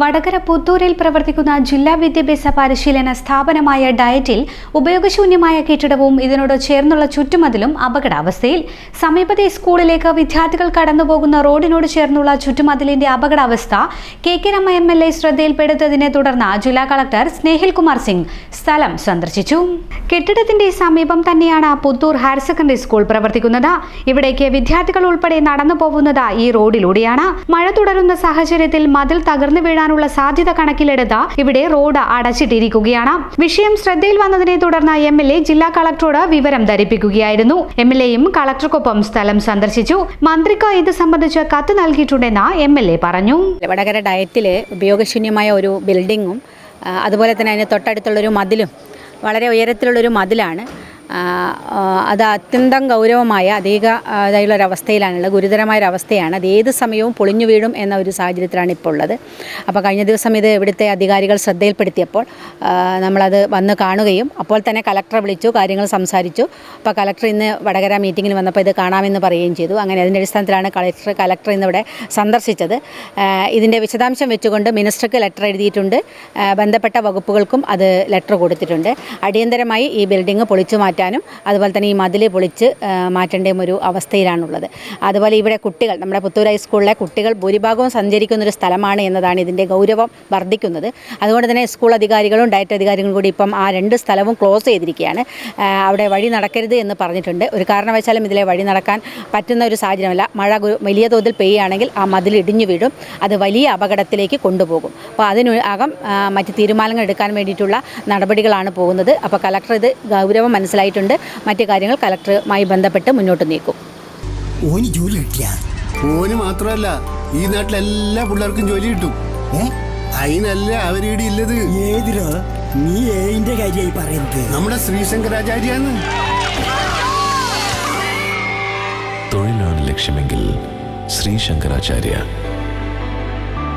വടകര പുത്തൂരിൽ പ്രവർത്തിക്കുന്ന ജില്ലാ വിദ്യാഭ്യാസ പരിശീലന സ്ഥാപനമായ ഡയറ്റിൽ ഉപയോഗശൂന്യമായ കെട്ടിടവും ഇതിനോട് ചേർന്നുള്ള ചുറ്റുമതിലും അപകടാവസ്ഥയിൽ സമീപത്തെ സ്കൂളിലേക്ക് വിദ്യാർത്ഥികൾ കടന്നുപോകുന്ന റോഡിനോട് ചേർന്നുള്ള ചുറ്റുമതിലിന്റെ അപകടാവസ്ഥ K K Rama M L A ശ്രദ്ധയിൽപ്പെടുത്തതിനെ തുടർന്ന് ജില്ലാ കളക്ടർ സ്നേഹിൽ കുമാർ സിംഗ് സ്ഥലം സന്ദർശിച്ചു. കെട്ടിടത്തിന്റെ സമീപം തന്നെയാണ് പുത്തൂർ ഹയർ സെക്കൻഡറി സ്കൂൾ പ്രവർത്തിക്കുന്നത്. ഇവിടേക്ക് വിദ്യാർത്ഥികൾ ഉൾപ്പെടെ നടന്നു പോകുന്നത് ഈ റോഡിലൂടെയാണ്. മഴ തുടരുന്ന സാഹചര്യത്തിൽ മതിൽ തകർന്നു വീഴാനുള്ള സാധ്യത കണക്കിലെടുത്ത് ഇവിടെ റോഡ് അടച്ചിട്ടിരിക്കുകയാണ്. വിഷയം ശ്രദ്ധയിൽ വന്നതിനെ തുടർന്ന് എം എൽ എ ജില്ലാ കളക്ടറോട് വിവരം ധരിപ്പിക്കുകയായിരുന്നു. എം എൽ എയും കളക്ടർക്കൊപ്പം സ്ഥലം സന്ദർശിച്ചു. മന്ത്രിക്ക് ഇത് സംബന്ധിച്ച് കത്ത് നൽകിയിട്ടുണ്ടെന്ന് എം എൽ എ പറഞ്ഞു. വടകര ഡയറ്റിലെ ഉപയോഗശൂന്യമായ ഒരു ബിൽഡിങ്ങും അതുപോലെ തന്നെ അതിന് തൊട്ടടുത്തുള്ളൊരു മതിലും വളരെ ഉയരത്തിലുള്ളൊരു മതിലാണ്. അത് അത്യന്തം ഗൗരവമായ അധിക ഇതായുള്ള ഒരു അവസ്ഥയിലാണുള്ളത്. ഗുരുതരമായ അവസ്ഥയാണ് അത് ഏത് സമയവും പൊളിഞ്ഞു വീഴും എന്ന ഒരു സാഹചര്യത്തിലാണ് ഇപ്പോൾ ഉള്ളത് അപ്പോൾ കഴിഞ്ഞ ദിവസം ഇത് ഇവിടുത്തെ അധികാരികൾ ശ്രദ്ധയിൽപ്പെടുത്തിയപ്പോൾ നമ്മളത് വന്ന് കാണുകയും അപ്പോൾ തന്നെ കലക്ടറെ വിളിച്ചു കാര്യങ്ങൾ സംസാരിച്ചു. അപ്പോൾ കലക്ടർ ഇന്ന് വടകര മീറ്റിങ്ങിൽ വന്നപ്പോൾ ഇത് കാണാമെന്ന് പറയുകയും ചെയ്തു. അങ്ങനെ അതിന്റെ അടിസ്ഥാനത്തിലാണ് കളക്ടർ കലക്ടർ ഇന്നിവിടെ സന്ദർശിച്ചത്. ഇതിന്റെ വിശദാംശം വെച്ചുകൊണ്ട് മിനിസ്റ്റർക്ക് ലെറ്റർ എഴുതിയിട്ടുണ്ട്. ബന്ധപ്പെട്ട വകുപ്പുകൾക്കും അത് ലെറ്റർ കൊടുത്തിട്ടുണ്ട്. അടിയന്തരമായി ഈ ബിൽഡിംഗ് പൊളിച്ചു മാറ്റാനും അതുപോലെ തന്നെ ഈ മതിൽ പൊളിച്ച് മാറ്റേണ്ടതും മാറ്റേണ്ട ഒരു അവസ്ഥയിലാണുള്ളത്. അതുപോലെ ഇവിടെ കുട്ടികൾ നമ്മുടെ പുത്തൂർ ഹൈസ്കൂളിലെ കുട്ടികൾ ഭൂരിഭാഗവും സഞ്ചരിക്കുന്നൊരു സ്ഥലമാണ് എന്നതാണ് ഇതിന്റെ ഗൗരവം വർദ്ധിക്കുന്നത്. അതുകൊണ്ട് തന്നെ സ്കൂൾ അധികാരികളും ഡയറ്റ് അധികാരികളും കൂടി ഇപ്പം ആ രണ്ട് സ്ഥലവും ക്ലോസ് ചെയ്തിരിക്കുകയാണ്. അവിടെ വഴി നടക്കരുത് എന്ന് പറഞ്ഞിട്ടുണ്ട്. ഒരു കാരണവശാലും ഇതിലെ വഴി നടക്കാൻ പറ്റുന്ന ഒരു സാഹചര്യമല്ല. മഴ വലിയ തോതിൽ പെയ്യുകയാണെങ്കിൽ ആ മതിൽ ഇടിഞ്ഞു വീഴും. അത് വലിയ അപകടത്തിലേക്ക് കൊണ്ടുപോകും. അപ്പോൾ അതിനകം മറ്റ് തീരുമാനങ്ങൾ എടുക്കാൻ വേണ്ടിയിട്ടുള്ള നടപടികളാണ് പോകുന്നത്. അപ്പോൾ കലക്ടർ ഇത് ഗൗരവം മനസ്സിലായിട്ടുണ്ട് മറ്റു കാര്യങ്ങൾ കലക്ടറുമായി ബന്ധപ്പെട്ട് മുന്നോട്ട് നീക്കും. ഓന് ജോലി കിട്ടിയ ഓന് മാത്രമല്ല ഈ നാട്ടിലെ എല്ലാ പിള്ളേർക്കും ജോലി കിട്ടും. അതിനല്ല അവരിവിടെ ഇല്ലത് ഏതിരോ നീ ഏതിന്റെ കാര്യമായി പറയുന്നത്. നമ്മുടെ ശ്രീശങ്കരാചാര്യാണ്. തൊഴിലാണ് ലക്ഷ്യമെങ്കിൽ ശ്രീ ശങ്കരാചാര്യ